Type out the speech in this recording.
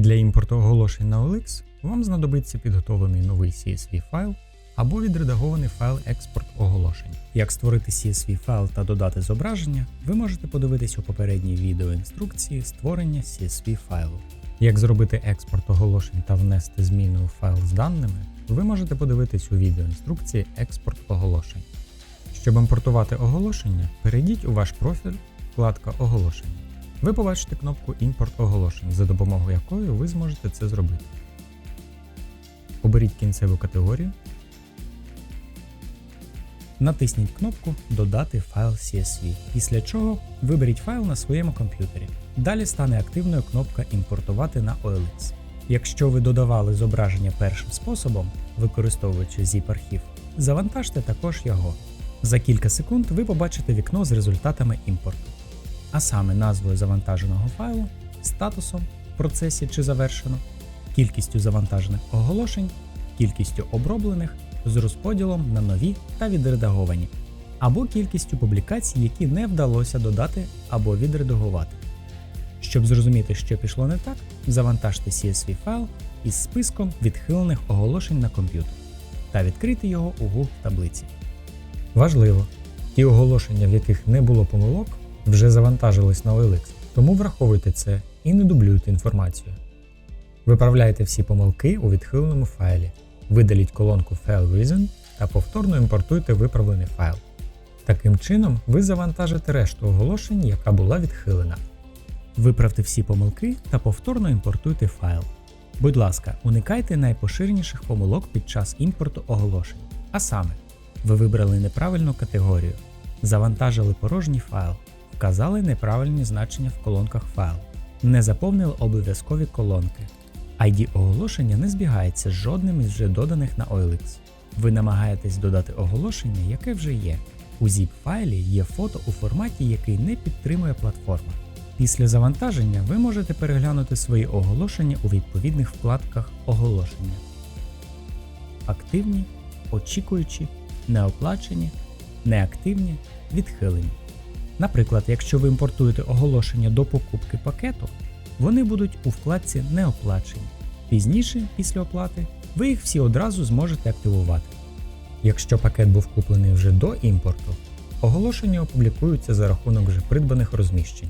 Для імпорту оголошень на OLX вам знадобиться підготовлений новий CSV файл або відредагований файл експорт оголошень. Як створити CSV файл та додати зображення, ви можете подивитись у попередній відеоінструкції створення CSV файлу. Як зробити експорт оголошень та внести зміни у файл з даними, ви можете подивитись у відеоінструкції експорт оголошень. Щоб імпортувати оголошення, перейдіть у ваш профіль, вкладка оголошення. Ви побачите кнопку Імпорт оголошень, за допомогою якої ви зможете це зробити. Оберіть кінцеву категорію. Натисніть кнопку Додати файл CSV, після чого виберіть файл на своєму комп'ютері. Далі стане активною кнопка Імпортувати на OLX. Якщо ви додавали зображення першим способом, використовуючи zip-архів, завантажте також його. За кілька секунд ви побачите вікно з результатами імпорту, а саме назвою завантаженого файлу, статусом в процесі чи завершено, кількістю завантажених оголошень, кількістю оброблених з розподілом на нові та відредаговані, або кількістю публікацій, які не вдалося додати або відредагувати. Щоб зрозуміти, що пішло не так, завантажте CSV файл із списком відхилених оголошень на комп'ютер та відкрийте його у Google таблиці. Важливо, ті оголошення, в яких не було помилок, вже завантажились на OLX, тому враховуйте це і не дублюйте інформацію. Виправляйте всі помилки у відхиленому файлі, видаліть колонку File Reason та повторно імпортуйте виправлений файл. Таким чином, ви завантажите решту оголошень, яка була відхилена. Виправте всі помилки та повторно імпортуйте файл. Будь ласка, уникайте найпоширеніших помилок під час імпорту оголошень. А саме, ви вибрали неправильну категорію, завантажили порожній файл, вказали неправильні значення в колонках файлу, не заповнили обов'язкові колонки. ID оголошення не збігається з жодним із вже доданих на OLX. Ви намагаєтесь додати оголошення, яке вже є. У zip файлі є фото у форматі, який не підтримує платформа. Після завантаження ви можете переглянути свої оголошення у відповідних вкладках оголошення. Активні, очікуючі, неоплачені, неактивні, відхилені. Наприклад, якщо ви імпортуєте оголошення до покупки пакету, вони будуть у вкладці Неоплачені. Пізніше, після оплати, ви їх всі одразу зможете активувати. Якщо пакет був куплений вже до імпорту, оголошення опублікуються за рахунок вже придбаних розміщень.